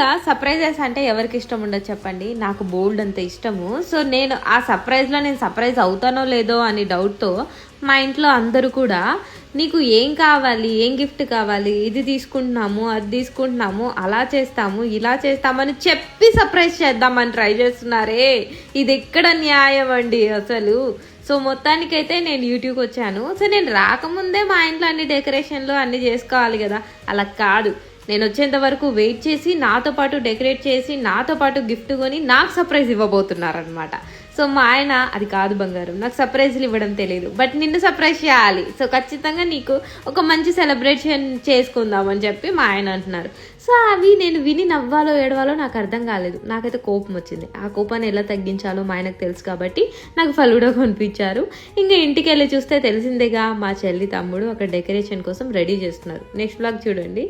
మామూలుగా సర్ప్రైజెస్ అంటే ఎవరికి ఇష్టం ఉండదు చెప్పండి. నాకు బోల్డ్ అంత ఇష్టము. సో నేను ఆ సర్ప్రైజ్లో నేను సర్ప్రైజ్ అవుతానో లేదో అనే డౌట్తో మా ఇంట్లో అందరూ కూడా నీకు ఏం కావాలి? ఏం గిఫ్ట్ కావాలి? ఇది తీసుకుంటున్నాము అది తీసుకుంటున్నాము అలా చేస్తాము ఇలా చేస్తామని చెప్పి సర్ప్రైజ్ చేద్దామని ట్రై చేస్తున్నారే. ఇది ఎక్కడ న్యాయం అండి అసలు? సో మొత్తానికైతే నేను యూట్యూబ్కి వచ్చాను. సో నేను రాకముందే మా ఇంట్లో అన్ని డెకరేషన్లు అన్ని చేసుకోవాలి కదా. అలా కాదు. నేను వచ్చేంత వరకు వెయిట్ చేసి నాతో పాటు డెకరేట్ చేసి నాతో పాటు గిఫ్ట్ కొని నాకు సర్ప్రైజ్ ఇవ్వబోతున్నారనమాట సో మా ఆయన అది కాదు బంగారం నాకు సర్ప్రైజ్లు ఇవ్వడం తెలియదు బట్ నిన్ను సర్ప్రైజ్ చేయాలి. సో ఖచ్చితంగా నీకు ఒక మంచి సెలబ్రేషన్ చేసుకుందామని చెప్పి మా ఆయన అంటున్నారు. సో అవి నేను విని నవ్వాలో ఏడవాలో నాకు అర్థం కాలేదు. నాకైతే కోపం వచ్చింది. ఆ కోపాన్ని ఎలా తగ్గించాలో మా ఆయనకు తెలుసు కాబట్టి నాకు ఫలుడా కొనిపించారు. ఇంకా ఇంటికి వెళ్ళి చూస్తే తెలిసిందేగా మా చెల్లి తమ్ముడు అక్కడ డెకరేషన్ కోసం రెడీ చేస్తున్నారు. నెక్స్ట్ బ్లాగ్ చూడండి.